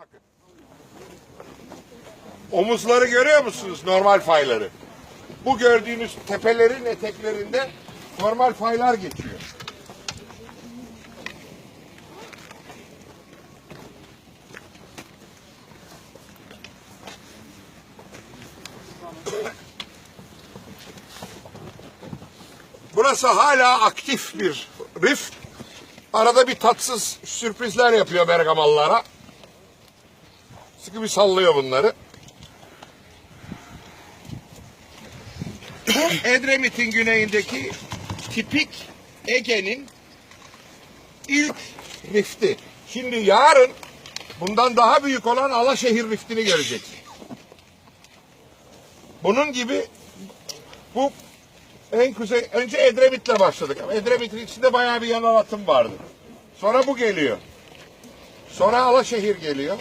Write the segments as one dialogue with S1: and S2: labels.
S1: Bakın. Omuzları görüyor musunuz normal fayları? Bu gördüğünüz tepelerin eteklerinde normal faylar geçiyor. Burası hala aktif bir rift. Arada bir tatsız sürprizler yapıyor Bergamalılara. Sıkı bir sallıyor bunları. Bu Edremit'in güneyindeki tipik Ege'nin ilk rifti. Şimdi yarın bundan daha büyük olan Alaşehir riftini göreceksiniz. Bunun gibi bu en kuzey, önce Edremit'le başladık. Ama Edremit'in içinde bayağı bir yan anlatım vardı. Sonra bu geliyor. Sonra Alaşehir geliyor.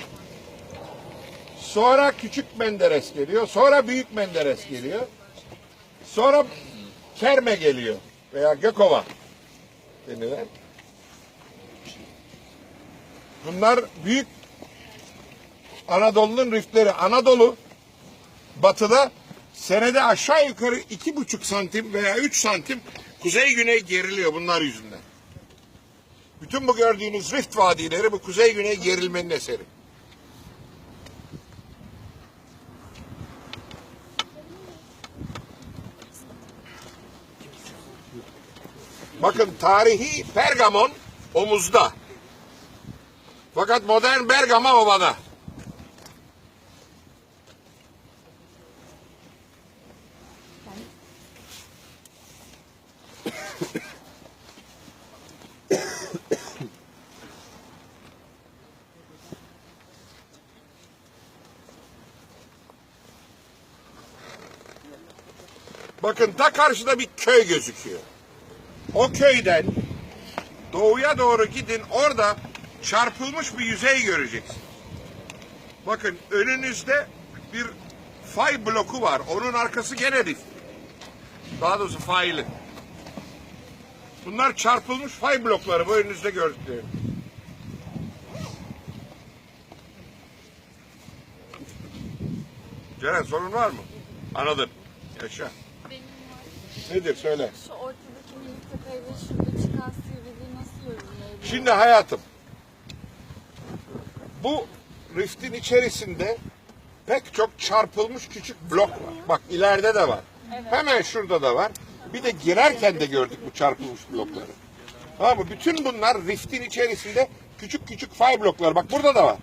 S1: Sonra Küçük Menderes geliyor. Sonra Büyük Menderes geliyor. Sonra Kerme geliyor. Veya Gökova denilen. Bunlar büyük Anadolu'nun riftleri. Anadolu batıda senede aşağı yukarı iki buçuk santim veya üç santim kuzey güney geriliyor bunlar yüzünden. Bütün bu gördüğünüz rift vadileri bu kuzey güney gerilmenin eseri. Bakın tarihi Pergamon omuzda. Fakat modern Bergama ovada. Bakın ta karşıda bir köy gözüküyor. O köyden doğuya doğru gidin orada çarpılmış bir yüzey göreceksiniz. Bakın önünüzde bir fay bloku var. Onun arkası gene rift. Daha doğrusu faylı. Bunlar çarpılmış fay blokları bu önünüzde gördükleri. Ceren sorun var mı? Anladım. Yaşa.
S2: Benim var.
S1: Nedir söyle.
S2: Şu ortadaki ve çıkan nasıl?
S1: Şimdi hayatım bu riftin içerisinde pek çok çarpılmış küçük blok var. Bak ileride de var. Hemen şurada da var. Bir de girerken de gördük bu çarpılmış blokları. Tamam mı? Bütün bunlar riftin içerisinde küçük küçük fay blokları. Bak burada da var.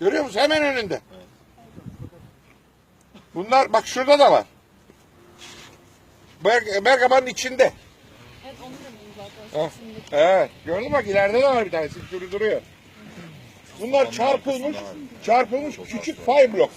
S1: Görüyor musun? Hemen önünde. Bunlar bak şurada da var. Berg Bergama'nın içinde. Ha, Evet. Gördün mü bak ileride de var bir tanesi. Duruyor. Bunlar çarpılmış, çarpılmış küçük fay blok.